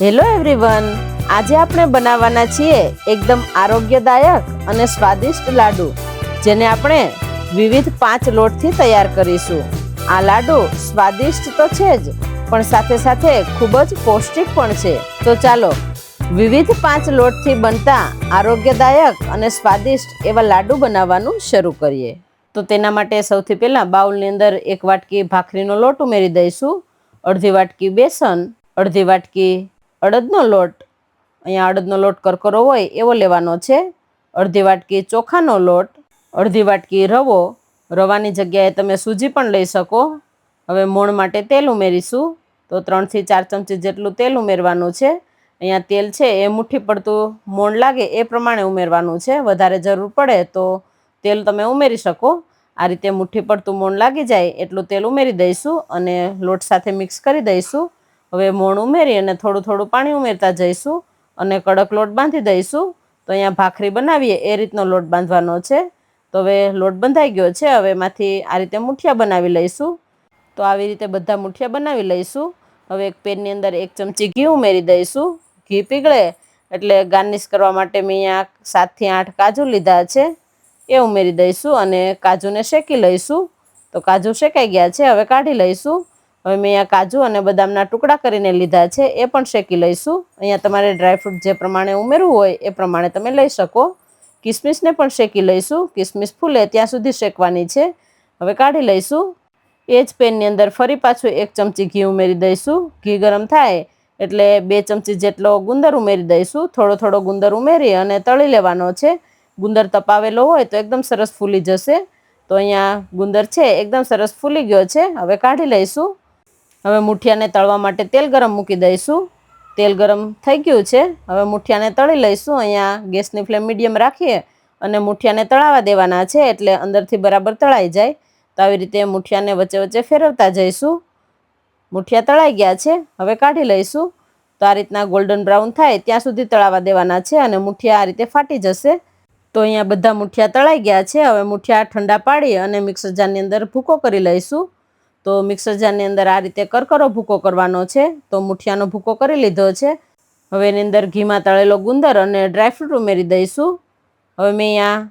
Hello everyone આજે આપણે બનાવવાના છીએ એકદમ આરોગ્યદાયક અને સ્વાદિષ્ટ લાડુ, જેને આપણે વિવિધ પાંચ લોટથી તૈયાર કરીશું. આ લાડુ સ્વાદિષ્ટ તો છે જ, પણ સાથે સાથે ખૂબ જ પૌષ્ટિક પણ છે. તો ચાલો, વિવિધ પાંચ લોટથી બનતા આરોગ્યદાયક અને સ્વાદિષ્ટ એવા લાડુ બનાવવાનું શરૂ કરીએ. તો તેના માટે સૌથી પહેલાં બાઉલની અંદર એક વાટકી ભાખરીનો લોટ ઉમેરી દઈશું, અડધી વાટકી બેસન, અડધી વાટકી અડદનો લોટ. અહીંયા અડદનો લોટ કરકરો હોય એવો લેવાનો છે. અડધી વાટકી ચોખાનો લોટ, અડધી વાટકી રવો. રવાની જગ્યાએ તમે સૂજી પણ લઈ શકો. હવે મોણ માટે તેલ ઉમેરીશું. તો ત્રણથી ચાર ચમચી જેટલું તેલ ઉમેરવાનું છે. અહીંયા તેલ છે એ મુઠ્ઠી પડતું મોણ લાગે એ પ્રમાણે ઉમેરવાનું છે. વધારે જરૂર પડે તો તેલ તમે ઉમેરી શકો. આ રીતે મુઠ્ઠી પડતું મોણ લાગી જાય એટલું તેલ ઉમેરી દઈશું અને લોટ સાથે મિક્સ કરી દઈશું. હવે મોણ ઉમેરી અને થોડું થોડું પાણી ઉમેરતા જઈશું અને કડક લોટ બાંધી દઈશું. તો અહીંયા ભાખરી બનાવીએ, એ રીતનો લોટ બાંધવાનો છે. તો હવે લોટ બંધાઈ ગયો છે, હવે એમાંથી આ રીતે મુઠિયા બનાવી લઈશું. તો આવી રીતે બધા મુઠિયા બનાવી લઈશું. હવે એક પેનની અંદર એક ચમચી ઘી ઉમેરી દઈશું. ઘી પીગળે એટલે ગાર્નિશ કરવા માટે મેં અહીંયા સાતથી આઠ કાજુ લીધા છે, એ ઉમેરી દઈશું અને કાજુને શેકી લઈશું. તો કાજુ શેકાઈ ગયા છે, હવે કાઢી લઈશું. હવે મેં અહીંયા કાજુ અને બદામના ટુકડા કરીને લીધા છે, એ પણ શેકી લઈશું. અહીંયા તમારે ડ્રાયફ્રૂટ જે પ્રમાણે ઉમેરવું હોય, એ પ્રમાણે તમે લઈ શકો. કિસમિસને પણ શેકી લઈશું. કિસમિસ ફૂલે ત્યાં સુધી શેકવાની છે. હવે કાઢી લઈશું. એ જ પેનની અંદર ફરી પાછું એક ચમચી ઘી ઉમેરી દઈશું. ઘી ગરમ થાય એટલે બે ચમચી જેટલો ગુંદર ઉમેરી દઈશું. થોડો થોડો ગુંદર ઉમેરી અને તળી લેવાનો છે. ગુંદર તપાવેલો હોય તો એકદમ સરસ ફૂલી જશે. તો અહીંયા ગુંદર છે, એકદમ સરસ ફૂલી ગયો છે. હવે કાઢી લઈશું. હવે મુઠિયાને તળવા માટે તેલ ગરમ મૂકી દઈશું. તેલ ગરમ થઈ ગયું છે. હવે મુઠિયાને તળી લઈશું. અહીંયા ગેસની ફ્લેમ મીડિયમ રાખીએ અને મુઠિયાને તળાવા દેવાના છે એટલે અંદરથી બરાબર તળાઈ જાય. તો આવી રીતે મુઠિયાને વચ્ચે વચ્ચે ફેરવતા જઈશું. મુઠિયા તળાઈ ગયા છે. હવે કાઢી લઈશું. તો આ રીતના ગોલ્ડન બ્રાઉન થાય ત્યાં સુધી તળાવા દેવાના છે અને મુઠિયા આ રીતે ફાટી જશે. તો અહીંયા બધા મુઠિયા તળાઈ ગયા છે. હવે મુઠિયા ઠંડા પાડી અને મિક્સર જારની અંદર ભૂકો કરી લઈશું. તો મિક્સર જારની અંદર આ રીતે કરકરો ભૂકો કરવાનો છે. તો મુઠિયાનો ભૂકો કરી લીધો છે. હવે એની અંદર ઘીમાં તળેલો ગુંદર અને ડ્રાયફ્રૂટ ઉમેરી દઈશું. હવે મેં અહીંયા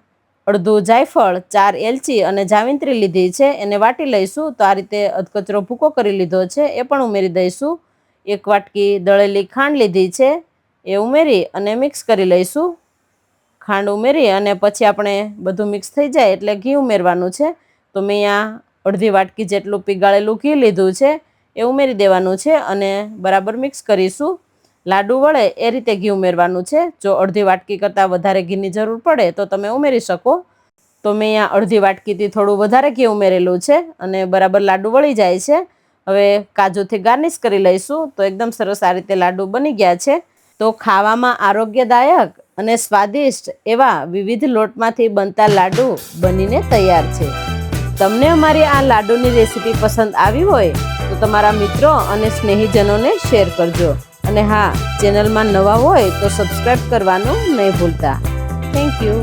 અડધું જાયફળ, ચાર એલચી અને જાવિંત્રી લીધી છે. એને વાટી લઈશું. તો આ રીતે અધકચરો ભૂકો કરી લીધો છે. એ પણ ઉમેરી દઈશું. એક વાટકી દળેલી ખાંડ લીધી છે. એ ઉમેરી અને મિક્સ કરી લઈશું. ખાંડ ઉમેરી અને પછી આપણે બધું મિક્સ થઈ જાય એટલે ઘી ઉમેરવાનું છે. તો મેં અહીંયા અડધી વાટકી જેટલું પીગાળેલું ઘી લીધું છે, એ ઉમેરી દેવાનું છે અને બરાબર મિક્સ કરીશું. લાડુ વળે એ રીતે ઘી ઉમેરવાનું છે. જો અડધી વાટકી કરતાં વધારે ઘીની જરૂર પડે તો તમે ઉમેરી શકો. તો મેં અહીંયા અડધી વાટકીથી થોડું વધારે ઘી ઉમેરેલું છે અને બરાબર લાડુ વળી જાય છે. હવે કાજુથી ગાર્નિશ કરી લઈશું તો એકદમ સરસ આ રીતે લાડુ બની ગયા છે. તો ખાવામાં આરોગ્યદાયક અને સ્વાદિષ્ટ એવા વિવિધ લોટમાંથી બનતા લાડુ બનીને તૈયાર છે. તમને અમારી આ લાડુની રેસીપી પસંદ આવી હોય, તો તમારા મિત્રો અને સ્નેહીજનોને શેર કરજો. અને હા, ચેનલમાં નવા હોય, તો સબસ્ક્રાઈબ કરવાનું નહીં ભૂલતા. Thank you